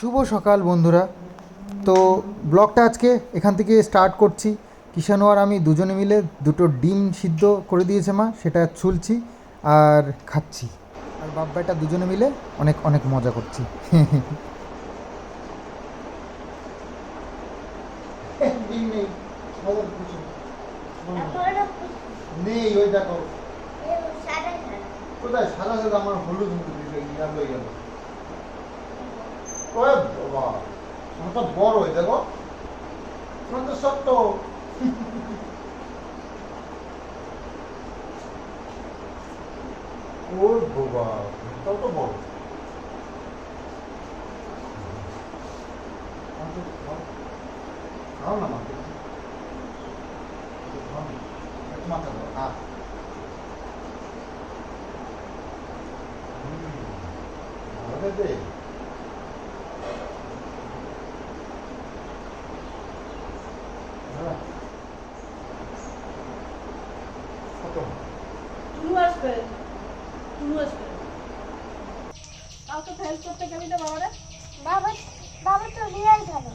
শুভ সকাল বন্ধুরা। তো ব্লগটা আজকে এখান থেকে স্টার্ট করছি। কিষাণু আর আমি দুজনে মিলে দুটো ডিম সিদ্ধ করে দিয়েছে মা সেটা ছুলছি আর খাচ্ছি। আর বাব্বাটা দুজনে মিলে অনেক অনেক মজা করছি। নেই ওই দেখো। কোথায়? সাদা সাদা আমার হলুদ হলুদ ইয়ালো ইয়ালো ওরে বাবা ওটা বড় হয়ে দেখো তোমার তো সত্য ওর বাবা এটাও তো বড় খাও না মাকে খাও না একটু মাথা দাও হ্যাঁ ভালো দে টুনু আসবে টুনু আসবে। কাউকে হেল্প করতে গেলি না বাবারে। বাবা বাবা তো রিয়াল গেল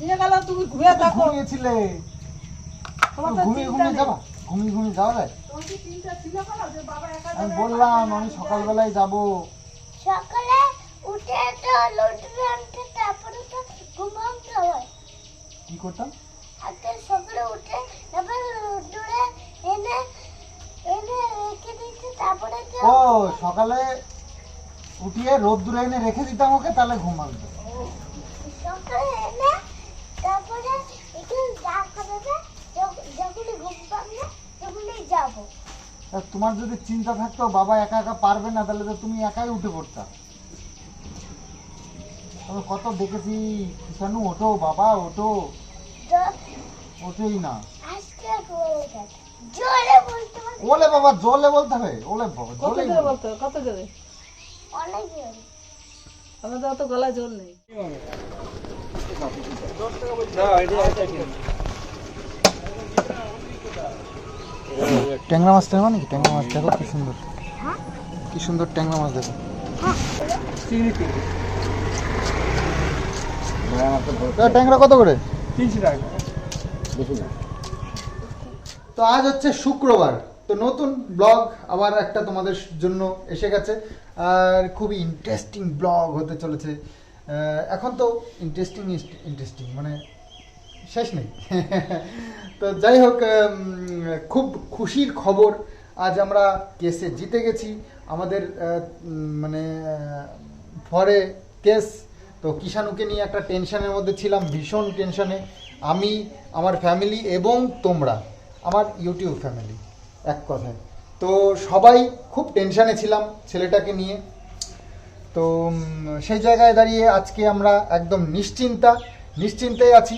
নিয়ে গেল তুমি ঘুরে দেখো ঘুমিয়েছিলে। তোমার ঘুমিয়ে ঘুমিয়ে যাবা? ঘুমিয়ে ঘুমিয়ে যাওয়া যায়? তোমার কি চিন্তা ছিল কেন যে বাবা একা আমি বললাম আমি সকালবেলায় যাব। সকালে উঠে তো লুডু আনতে তারপরে তো হয়। কি করতাম? আগে সকালে উঠে তারপরে এনে এনে রেখে দিতে তারপরে তো ও সকালে উঠিয়ে রোদ্দুরে এনে রেখে দিতাম ওকে তাহলে ঘুমাবে ঘুম তোমার যদি চিন্তা থাকতো বাবা একা একা পারবে না তাহলে তো তুমি একাই উঠে পড়তা। তবে কত দেখেছি কিষানু ওঠো বাবা ওঠো। ওঠেই না। আজকে জোরে বলতে পারছি ওলে বাবা জলে বলতে হবে। ওলে বাবা কত জোরে বলতে হবে, কত জোরে? অনেক জোরে। আমাদের অত গলায় জোর নেই। ট্যাংরা মাছ নেওয়া নাকি? ট্যাংরা মাছ দেখো কি সুন্দর। কি সুন্দর ট্যাংরা মাছ দেখো। ট্যাংরা কত করে? তো আজ হচ্ছে শুক্রবার। তো নতুন ব্লগ আবার একটা তোমাদের জন্য এসে গেছে। আর খুবই ইন্টারেস্টিং ব্লগ হতে চলেছে। এখন তো ইন্টারেস্টিং ইন্টারেস্টিং মানে শেষ নেই। তো যাই হোক খুব খুশির খবর, আজ আমরা কেসে জিতে গেছি। আমাদের মানে ফরে কেস তো কিষাণুকে নিয়ে একটা টেনশনের মধ্যে ছিলাম, ভীষণ টেনশনে আমি, আমার ফ্যামিলি এবং তোমরা। আমার ইউটিউব ফ্যামিলি এক কথায়। তো সবাই খুব টেনশানে ছিলাম ছেলেটাকে নিয়ে। তো সেই জায়গায় দাঁড়িয়ে আজকে আমরা একদম নিশ্চিন্তা, নিশ্চিন্তে আছি,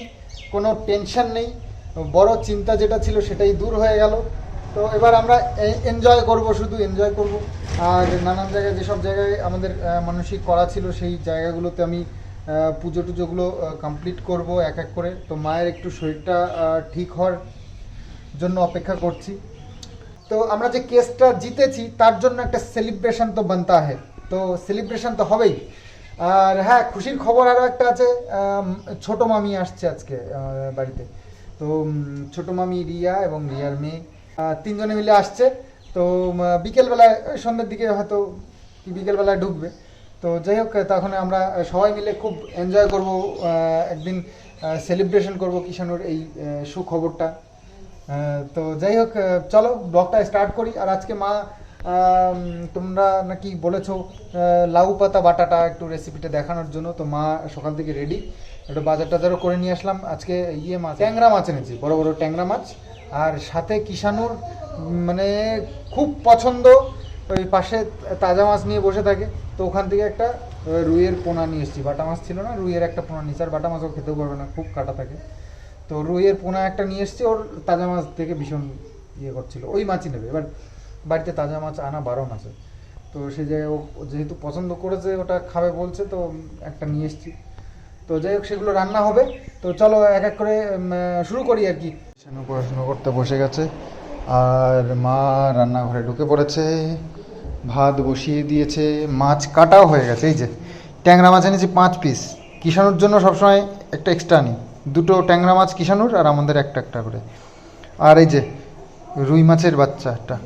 কোনো টেনশন নেই। বড় চিন্তা যেটা ছিল সেটাই দূর হয়ে গেল। তো এবার আমরা এনজয় করব, শুধু এনজয় করব। আর নানান জায়গায় যেসব জায়গায় আমাদের মানসিক করা ছিল, সেই জায়গাগুলোতে আমি পুজো টুজোগুলো কমপ্লিট করব এক এক করে। তো মায়ের একটু শরীরটা ঠিক হওয়ার জন্য অপেক্ষা করছি। তো আমরা যে কেসটা জিতেছি, তার জন্য একটা সেলিব্রেশন তো বানতা হে তো সেলিব্রেশন তো হবেই। আর হ্যাঁ খুশির খবর আরও একটা আছে ছোট মামি আসছে আজকে বাড়িতে। তো ছোট মামি রিয়া এবং রিয়ার মেয়ে তিনজনে মিলে আসছে। তো বিকেলবেলায়, সন্ধ্যের দিকে হয়তো বিকেলবেলায় ঢুকবে। তো যাই হোক, তখন আমরা সবাই মিলে খুব এনজয় করব একদিন সেলিব্রেশন করব কিষানুর এই সুখবরটা। তো যাই হোক চলো ব্লগটা স্টার্ট করি। আর আজকে মা তোমরা নাকি বলেছ লাউ পাতা বাটাটা একটু রেসিপিটা দেখানোর জন্য। তো মা সকাল থেকে রেডি একটু বাজার টাজারও করে নিয়ে আসলাম। আজকে ইয়ে মাছ, ট্যাংরা মাছ এনেছি, বড় বড় ট্যাংরা মাছ। আর সাথে কিষানুর মানে খুব পছন্দ, ওই পাশে তাজা মাছ নিয়ে বসে থাকে। তো ওখান থেকে একটা রুইয়ের পোনা নিয়ে এসেছি। বাটা মাছ ছিল না, রুইয়ের একটা পোনা নিয়েছি। আর বাটা মাছও খেতেও পারবে না, খুব কাটা থাকে। তো রুইয়ের পোনা একটা নিয়ে এসেছি, ওর তাজা মাছ থেকে ভীষণ ইয়ে করছিল। ওই মাছই নেবে। এবার বাড়িতে তাজা মাছ আনা বারণ আছে। তো সেই জায়গায় ও যেহেতু পছন্দ করেছে, ওটা খাবে বলছে, তো একটা নিয়ে এসেছি। তো যাই হোক, সেগুলো রান্না হবে। তো চলো এক এক করে শুরু করি আর কি। পড়াশুনো করতে বসে গেছে। আর মা রান্নাঘরে ঢুকে পড়েছে। ভাত বসিয়ে দিয়েছে। মাছ কাটাও হয়ে গেছে। এই যে ট্যাংরা মাছ এনেছি পাঁচ পিস কিষানুর জন্য সবসময় একটা এক্সট্রা নিই। দুটো ট্যাংরা মাছ কিষানুর আর আমাদের একটা একটা করে। আর এই যে রুই মাছের বাচ্চা একটা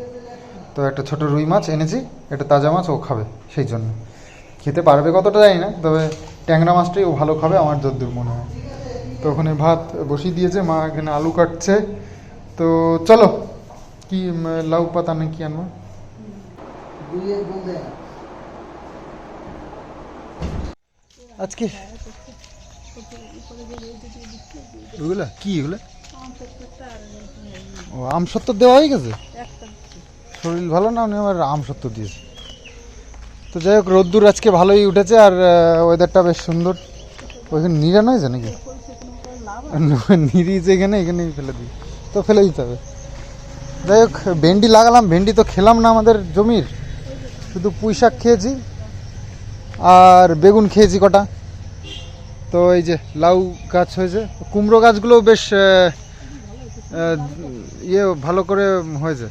তো একটা ছোট রুই মাছ এনেছি একটা তাজা মাছ ও খাবে সেই জন্য। খেতে পারবে কতটা জানি না তবে ট্যাংরা মাছটাই ও ভালো খাবে আমার যদ্দূর মনে হয়। তো ওখানে ভাত বসিয়ে দিয়েছে মা এখানে আলু কাটছে। তো চলো কি লাউ পাতা না কি আনব আজকে ওগুলা কি এগুলো? ও, আম সত্য দেওয়া হয়ে গেছে? শরীর ভালো না? উনি আমার আম সত্য দিয়েছে। তো যাই হোক, রোদ্দুর আজকে ভালোই উঠেছে আর ওয়েদারটা বেশ সুন্দর। ওইখানে নিরান হয়েছে নাকি? নিরিয়েছে এখানে, এখানেই ফেলে দিই। তো ফেলে দিতে হবে। যাই হোক, ভেন্ডি লাগালাম। ভেন্ডি তো খেলাম না আমাদের জমির। শুধু পুঁই শাক খেয়েছি। আর বেগুন খেয়েছি কটা। তো এই যে লাউ গাছ হয়েছে কুমড়ো গাছগুলো বেশ ইয়ে ভালো করে হয়েছে।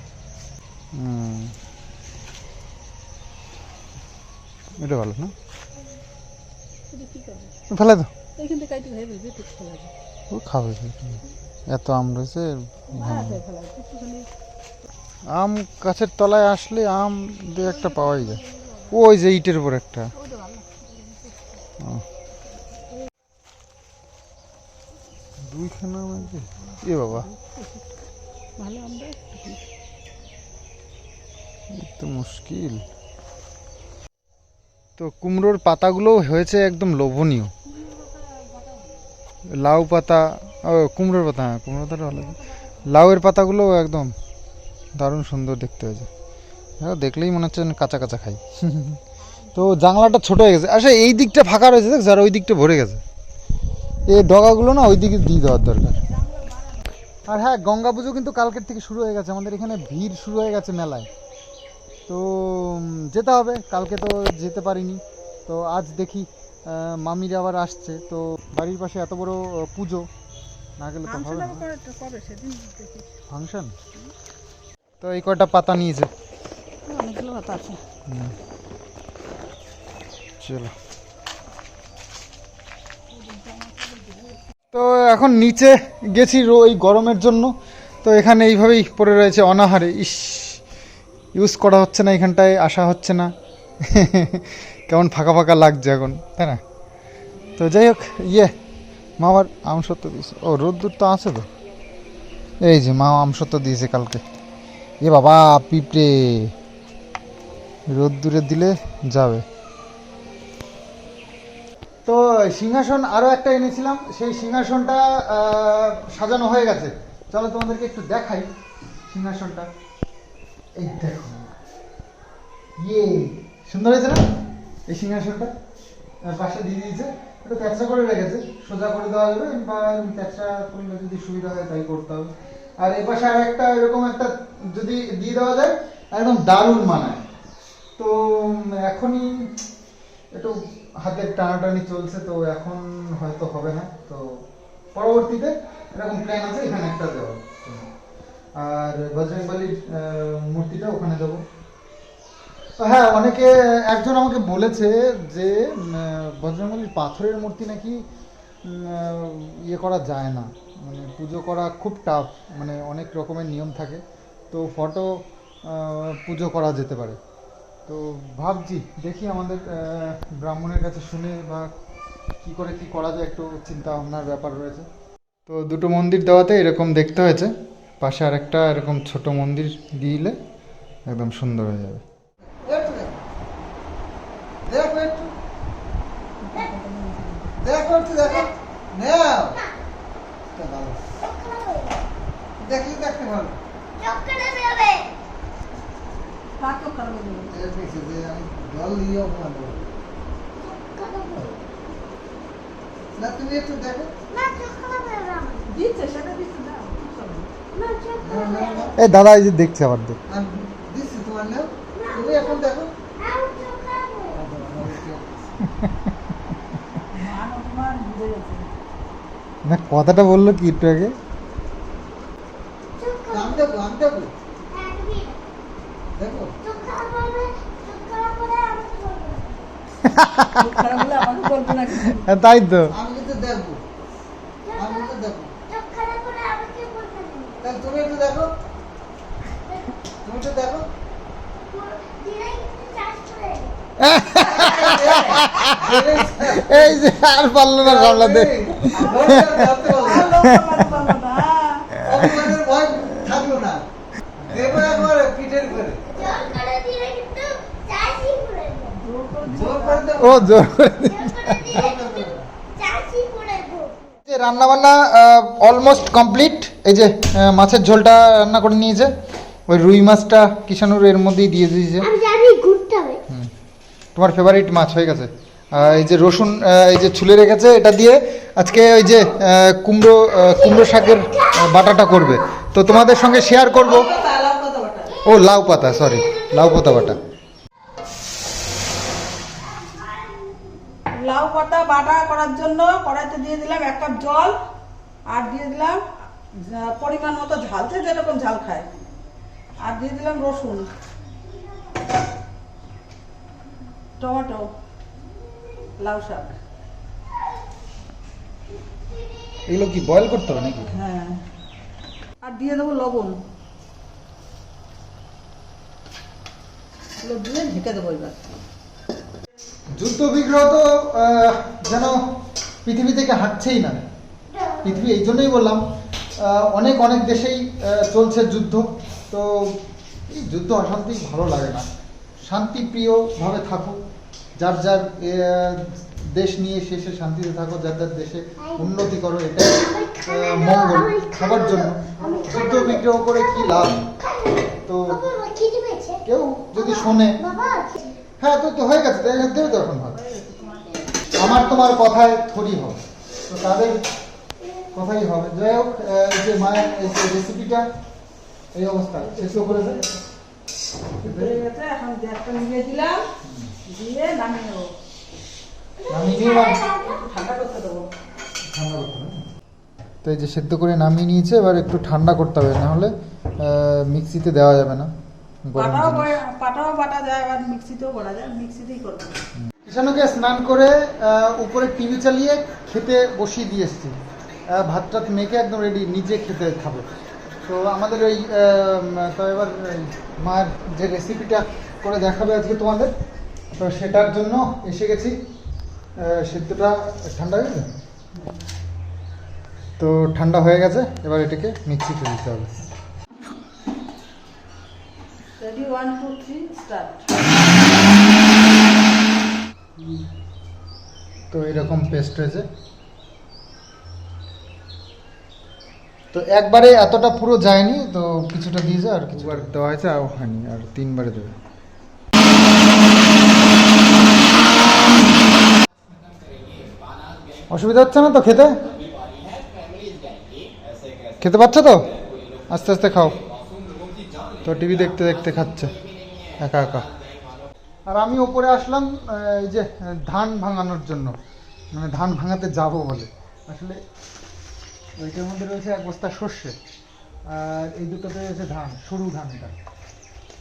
এটা ভালো না? ফেলে দাও। ও খাবে এত আম রয়েছে হ্যাঁ যায় একটুখানি আম গাছের তলায় আসলে আম দু একটা পাওয়াই যায়। ওই যে ইটের উপর একটা। ও। দুইখানা আছে এ বাবা। ভালো আমরা তো মুশকিল। তো কুমড়োর পাতাগুলো হয়েছে একদম লোভনীয়। লাউ পাতা ও কুমড়োর পাতা হ্যাঁ কুমড়োর পাতাটা ভালো লাউয়ের পাতাগুলো একদম দারুণ সুন্দর দেখতে হয়েছে। হ্যাঁ দেখলেই মনে হচ্ছে কাঁচা কাঁচা খাই। তো জানলাটা ছোট হয়ে গেছে। আচ্ছা এই দিকটা ফাঁকা রয়েছে দেখ আর ওই দিকটা ভরে গেছে। এই ডগাগুলো না ওই দিকে দিয়ে দেওয়ার দরকার। আর হ্যাঁ গঙ্গা পুজো কিন্তু কালকের থেকে শুরু হয়ে গেছে আমাদের এখানে ভিড় শুরু হয়ে গেছে মেলায়। তো যেতে হবে কালকে তো যেতে পারিনি। তো আজ দেখি মামির আবার আসছে তো বাড়ির পাশে এত বড় পুজো না গেলে তো হবে ফাংশন তো এই কয়টা পাতা নিয়েছে? অনেকগুলো ভাত আছে। চলো। তো এখন নিচে গেছি এই গরমের জন্য। তো এখানে এইভাবেই পড়ে রয়েছে অনাহারে। ইস ইউজ করা হচ্ছে না এখানটায়, আসা হচ্ছে না। কেমন ফাঁকা ফাঁকা লাগছে এখন, তাই না? তো যাই হোক ইয়ে মা আবার আমসত্ব দিয়েছে। ও, রোদ্দুর তো আছে তো। এই যে মা আমসত্ব দিয়েছে কালকে। এ বাবা, পিঁপড়ে। রোদ্দুরে দিলে যাবে। তো সিংহাসন আরও একটা এনেছিলাম, সেই সিংহাসনটা সাজানো হয়ে গেছে। চলো তোমাদেরকে একটু দেখাই সিংহাসনটা। এই দেখো। ইয়ে সুন্দর হয়েছে না? এই সিংহাসনটা? পাশে দিয়ে দিয়েছে। একটু ক্যাপচা করে রেখেছে। সোজা করে দেওয়া যাবে, বা ক্যাপচা করলে যদি সুবিধা হয় তাই করতে হবে। আর এ পাশে আর একটা এরকম একটা যদি দিয়ে দেওয়া যায়, একদম দারুণ মানায়। তো এখনই একটু হাতের টানাটানি চলছে, তো এখন হয়তো হবে না। তো পরবর্তীতে এরকম প্ল্যান আছে, এখানে একটা দেওয়া। আর বজরংবলির মূর্তিটা ওখানে দেবো। হ্যাঁ অনেকে, একজন আমাকে বলেছে যে বজরংবলির পাথরের মূর্তি নাকি ইয়ে করা যায় না। মানে পুজো করা খুব টাফ মানে অনেক রকমের নিয়ম থাকে। তো ফটো পুজো করা যেতে পারে। তো ভাবছি দেখি আমাদের আহ, ব্রাহ্মণের কাছে শুনে বা কি করে কি করা যায় একটু চিন্তা ভাবনার ব্যাপার রয়েছে। তো দুটো মন্দির দেওয়াতে এরকম দেখতে হয়েছে। পাশে আরেকটা এরকম ছোট মন্দির দিলে একদম সুন্দর হয়ে যাবে। দেখো একটু দেখো নাও। তা দেখতে ভালো চক্করে যাবে পাকও খারাপ যাবে এর পিছে যে আমি জল দিয়ে অপমান করব না তুমি একটু দেখো না চক্করে যাবে দিচ্ছে সেটা দিচ্ছে না চলো। না না, চক্করে না, না, এই দাদা এই যে দেখছে আবার দেখ। দিচ্ছি তোমার নাও তুমি এখন দেখো। আমি চক্করে অপমান বুঝে গেছে না কথাটা বলল কি একটু আগে? আমি দেখো আমি দেখো। তাই তো আমি কিন্তু দেখব আমি কিন্তু দেখব চোখ খারাপ করে আমাকে বলতে নেই তাহলে তুমি একটু দেখো তুমি একটু দেখো দিলাই চাষ করে এই যে আর পারল না সামলাতে এই, ভয়টা ভাবতে পারব আর না। লোক আমার বলবে না, হ্যাঁ। অপমানের ভয় থাকল না দেবো একবার পিঠের করে জল করে দিলে কিন্তু চাষই করে দেবো জোর করে দিলে জোর করে দেবো ও জোর যে রান্না বান্না অলমোস্ট কমপ্লিট এই যে মাছের ঝোলটা রান্না করে নিয়েছে। ওই রুই মাছটা কিষানুর এর মধ্যেই দিয়ে দিয়েছে। তোমার ফেভারিট মাছ হয়ে গেছে। এই যে রসুন এই যে ছুলে রেখেছে এটা দিয়ে আজকে ওই যে কুমড়ো কুমড়ো শাকের বাটাটা করবে। তো তোমাদের সঙ্গে শেয়ার করব। ও লাউ পাতা সরি লাউ পাতা বাটা। লাউ পাতা বাটা করার জন্য কড়াইতে দিয়ে দিলাম এক কাপ জল আর দিয়ে দিলাম পরিমাণ মতো ঝাল যে যেরকম ঝাল খায়। আর দিয়ে দিলাম রসুন টমেটো লাউ শাক। এগুলো কি বয়েল করতে হবে নাকি? হ্যাঁ। আর দিয়ে দেবো লবণ। এগুলো দিয়ে ঢেকে দেবো এবার। যুদ্ধ বিগ্রহ তো যেন পৃথিবী থেকে হাঁটছেই না। পৃথিবী এই জন্যই বললাম অনেক অনেক দেশেই চলছে যুদ্ধ। তো এই যুদ্ধ অশান্তি ভালো লাগে না। শান্তিপ্রিয়ভাবে থাকো যার যার দেশ নিয়ে শেষে শান্তিতে থাকো যার যার দেশে উন্নতি করো এটাই মঙ্গল খাবার জন্য। যুদ্ধ বিগ্রহ করে কি লাভ? তো কেউ যদি শোনে হ্যাঁ তো তো হয়ে গেছে তাই দেবে তো এখন ভাত। আমার তোমার কথায় থরি হবে। তো তাদের কথাই হবে। যাই হোক এই যে মায়ের এই যে রেসিপিটা এই অবস্থা। শেষ করে দেয় এখন গ্যাসটা নিভিয়ে দিলাম দিয়ে নামিয়ে নেব। নিয়ে হবে। তো এই যে সেদ্ধ করে নামিয়ে নিয়েছে এবার একটু ঠান্ডা করতে হবে নাহলে মিক্সিতে দেওয়া যাবে না। পাটাও পাটাও বাটা যায় আবার মিক্সিতেও করা যায় মিক্সিতেই করব কিষানুকে স্নান করে উপরে টিভি চালিয়ে খেতে বসিয়ে দিয়ে এসছি। আহ, ভাত টাত মেখে একদম রেডি নিজে খেতে খাবে। তো আমাদের ওই তো এবার মায়ের যে রেসিপিটা করে দেখাবে আজকে তোমাদের তো সেটার জন্য এসে গেছি। সেদ্ধটা ঠান্ডা হয়ে গেছে? তো ঠান্ডা হয়ে গেছে এবার এটাকে মিক্সিতে দিতে হবে। Ready one two three start তো এরকম পেস্ট হয়েছে তো একবারে এতটা পুরো যায়নি তো কিছুটা দিয়েছে আর কিছুবার দেওয়া হয়েছে আর হয়নি আর তিনবারে দেবে। অসুবিধা হচ্ছে না তো খেতে? খেতে পাচ্ছ তো? আস্তে আস্তে খাও। তো টিভি দেখতে দেখতে খাচ্ছে, একা একা। আর আমি ওপরে আসলাম এই যে, ধান ভাঙানোর জন্য। মানে ধান ভাঙাতে যাব বলে। আসলে ওইটার মধ্যে রয়েছে এক বস্তা সর্ষে, আর এই দুটোতে রয়েছে ধান, সরু ধানটা।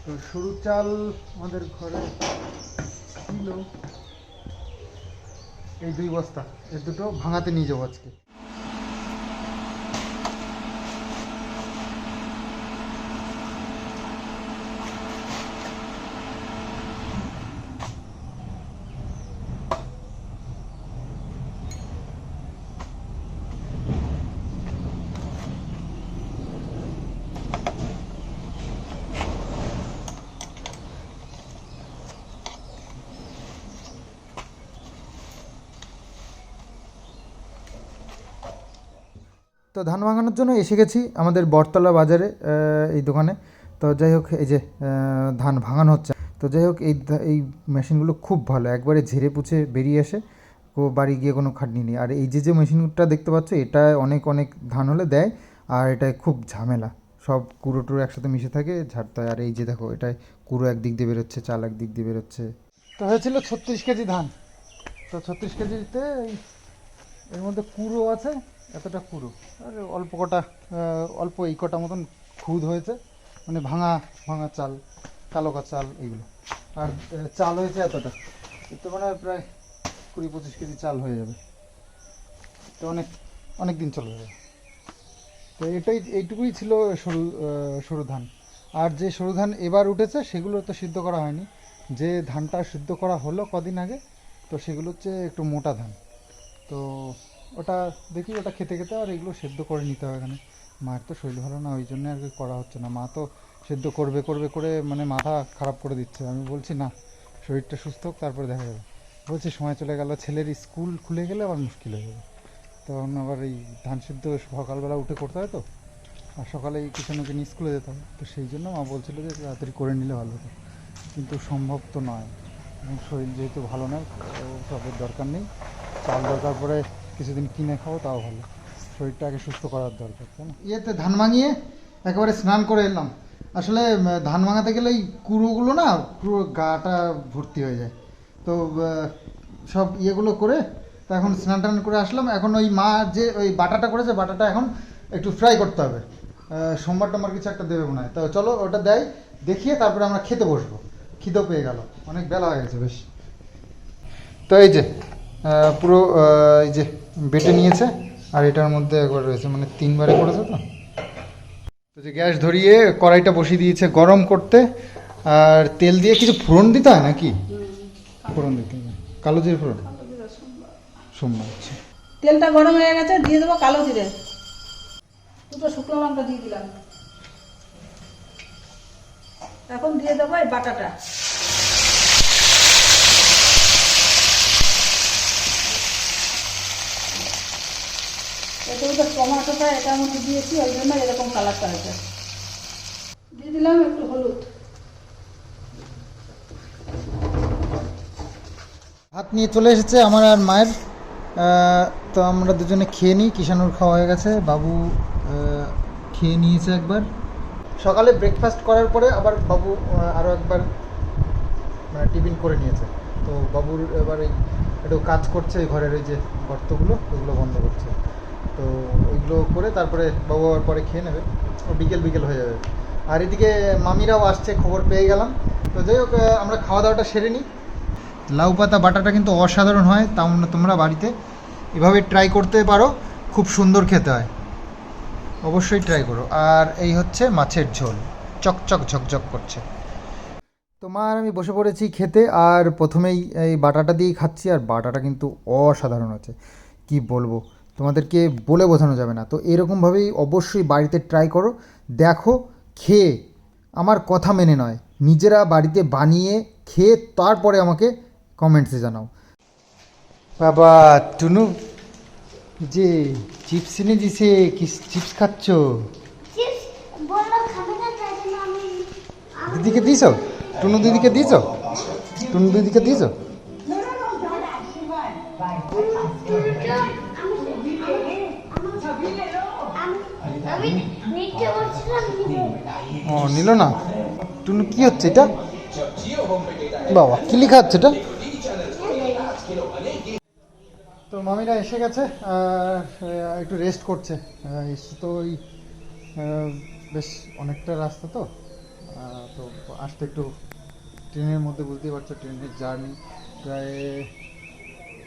তো সরু চাল আমাদের ঘরে ছিল। এই দুই বস্তা এই দুটো ভাঙাতে নিয়ে যাব আজকে। তো ধান ভাঙানোর জন্য এসে গেছি আমাদের বটতলা বাজারে এই দোকানে। তো যাই হোক, এই যে ধান ভাঙানো হচ্ছে। তো যাই হোক, এই এই মেশিনগুলো খুব ভালো। একবারে ঝেড়ে পুছে বেরিয়ে আসে ও বাড়ি গিয়ে কোনো খাটনি নেই। আর এই যে যে মেশিনটা দেখতে পাচ্ছ, এটা অনেক অনেক ধান হলে দেয় আর এটায় খুব ঝামেলা। সব কুড়ো টুড়ো একসাথে মিশে থাকে ঝাড়তে হয় আর এই যে দেখো, এটায় কুড়ো একদিক দিয়ে বেরোচ্ছে, চাল একদিক দিয়ে বেরোচ্ছে। তো হয়েছিল ছত্রিশ কেজি ধান। তো ছত্রিশ কেজিতে এর মধ্যে কুড়ো আছে। এতটা কুড়ো আর অল্প কটা অল্প এই কটা মতন খুদ হয়েছে মানে ভাঙা ভাঙা চাল, কালো কা চাল এইগুলো। আর চাল হয়েছে এতটা। এতে মানে প্রায় কুড়ি পঁচিশ কেজি চাল হয়ে যাবে। তো অনেক অনেক দিন চলে যাবে। তো এটাই, এইটুকুই ছিল সরু সরু ধান। আর যে সরু ধান এবার উঠেছে, সেগুলো তো সিদ্ধ করা হয়নি। যে ধানটা সিদ্ধ করা হলো কদিন আগে, তো সেগুলো হচ্ছে একটু মোটা ধান। তো ওটা দেখি, ওটা খেতে খেতে আর এগুলো সেদ্ধ করে নিতে হবে এখানে। মায়ের তো শরীর ভালো না, ওই জন্য আর কি করা হচ্ছে না। মা তো সেদ্ধ করবে করবে, করে মানে মাথা খারাপ করে দিচ্ছে। আমি বলছি, না, শরীরটা সুস্থ হোক, তারপরে দেখা যাবে। বলছি, সময় চলে গেল, ছেলের স্কুল খুলে গেলে আবার মুশকিল হয়ে যাবে। তখন আবার এই ধান সিদ্ধ সকালবেলা উঠে করতে হয় তো, আর সকালে এই কিষাণুকে নিয়ে স্কুলে যেতে হবে তো সেই জন্য মা বলছিল যে, তাড়াতাড়ি করে নিলে ভালো হতো। কিন্তু সম্ভব তো নয়। শরীর যেহেতু ভালো নয় তো সবের দরকার নেই। চাল দরকার পরে কিছুদিন কিনে খাও, তাও ভালো। শরীরটা আগে সুস্থ করার দরকার, তাই না? ইয়েতে ধান ভাঙিয়ে একেবারে স্নান করে এলাম। আসলে ধান ভাঙাতে গেলে এই কুড়োগুলো না, পুরো গাটা ভর্তি হয়ে যায়। তো সব ইয়েগুলো করে তো এখন স্নান টান করে আসলাম। এখন ওই মা যে, ওই বাটাটা করেছে, বাটাটা এখন একটু ফ্রাই করতে হবে। সোমবার টোমবার কিছু একটা দেবে মনে হয়। তো চলো, ওটা দেয়, দেখিয়ে তারপরে আমরা খেতে বসবো। খিদেও পেয়ে গেল। অনেক বেলা হয়ে গেছে, বেশ। তো এই যে পুরো এই যে বেটে নিয়েছে আর এটার মধ্যে একবার রয়েছে মানে তিনবারে করেছে তো। তো যে গ্যাস ধরিয়ে কড়াইটা বসিয়ে দিয়েছে গরম করতে আর তেল দিয়ে কিছু ফোড়ন দিতে হয় নাকি? ফোড়ন দিতে হবে কালো জিরে ফোড়ন? সোমবার আচ্ছা। তেলটা গরম হয়ে গেছে দিয়ে দেবো কালো জিরে। দুটো শুকনো লঙ্কা দিয়ে দিলাম। এখন দিয়ে দেবো এই বাটাটা। এতে তো টমাটোটা এটার মধ্যে দিয়েছি, ওই জন্য এরকম কালারটা হয়েছে। দিয়ে দিলাম একটু হলুদ। ভাত নিয়ে চলে এসেছে আমার আর মায়ের। তো আমরা দুজনে খেয়ে নিই কিষানুর খাওয়া হয়ে গেছে। বাবু খেয়ে নিয়েছে একবার। সকালে ব্রেকফাস্ট করার পরে আবার বাবু আরও একবার মানে টিফিন করে নিয়েছে। তো বাবুর এবার এই একটু কাজ করছে ঘরের এই যে গর্তগুলো, ওগুলো বন্ধ করছে। ওইগুলো করে তারপরে বাবু আবার পরে খেয়ে নেবে। ও বিকেল বিকেল হয়ে যাবে। আর এদিকে মামিরাও আসছে, খবর পেয়ে গেলাম। তো যাই হোক আমরা খাওয়া দাওয়াটা সেরে নিই। লাউ পাতা বাটাটা কিন্তু অসাধারণ হয় না তোমরা বাড়িতে এভাবে ট্রাই করতে পারো, খুব সুন্দর খেতে হয়। অবশ্যই ট্রাই করো। আর এই হচ্ছে মাছের ঝোল, চকচক ঝকঝক করছে। তোমার আমি বসে পড়েছি খেতে, আর প্রথমেই এই বাটাটা দিয়েই খাচ্ছি, আর বাটাটা কিন্তু অসাধারণ আছে কি বলব? তোমাদেরকে বলে বোঝানো যাবে না। তো এরকমভাবেই অবশ্যই বাড়িতে ট্রাই করো। দেখো খেয়ে। আমার কথা মেনে নয়। নিজেরা বাড়িতে বানিয়ে খেয়ে তারপরে আমাকে কমেন্টসে জানাও। বাবা টুনু যে চিপস এনে দিছে কি চিপস খাচ্ছ? চিপস বলল খাবে না তাই জন্য আমি দিদিকে দিছ টুনু দিদিকে দিছ টুনু দিদিকে দিছ আমি নিতে বলছিলাম নিবে ও, নিল না? টুনু, কি হচ্ছে এটা? বাবা, কি লেখা হচ্ছে এটা? তো মামিরা এসে গেছে একটু রেস্ট করছে। তো ওই বেশ অনেকটা রাস্তা তো। তো আসতে একটু ট্রেনের মধ্যে বুঝতেই পারছ, ট্রেনের জার্নি প্রায়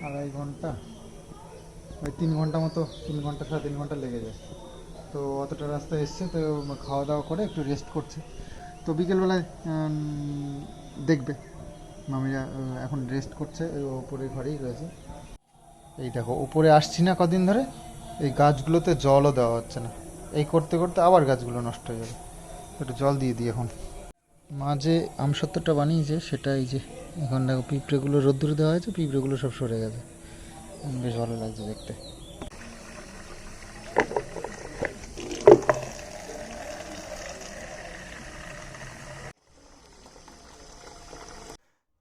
আড়াই ঘণ্টা, ওই তিন ঘণ্টা মতো, তিন ঘণ্টা সাড়ে তিন ঘণ্টা লেগে যায়। তো অতটা রাস্তা এসছে, তো খাওয়া দাওয়া করে একটু রেস্ট করছে। তো বিকেলবেলায় দেখবে। মামিরা এখন রেস্ট করছে ওপরে ঘরেই রয়েছে। এই দেখো উপরে আসছি না কদিন ধরে, এই গাছগুলোতে জলও দেওয়া হচ্ছে না। এই করতে করতে আবার গাছগুলো নষ্ট হয়ে যাবে। একটু জল দিয়ে দিই এখন। মা যে বানিয়েছে, সেটা এই যে, এখন দেখো পিঁপড়েগুলো রোদ্দুরে দেওয়া হয়েছে, পিঁপড়েগুলো সব সরে গেছে। বেশ ভালো লাগছে দেখতে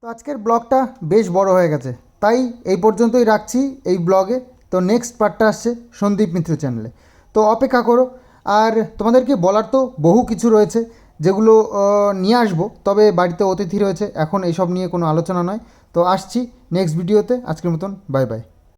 তো আজকের ব্লগটা বেশ বড় হয়ে গেছে। তাই এই পর্যন্তই রাখছি এই ব্লগে। তো নেক্সট পার্টটা আসছে সন্দীপ মিত্র চ্যানেলে তো অপেক্ষা করো। আর তোমাদেরকে বলার তো বহু কিছু রয়েছে যেগুলো নিয়ে আসব। তবে বাড়িতে অতিথি রয়েছে। এখন এইসব নিয়ে কোনো আলোচনা নয়। তো আসছি নেক্সট ভিডিওতে আজকের মতন বাই বাই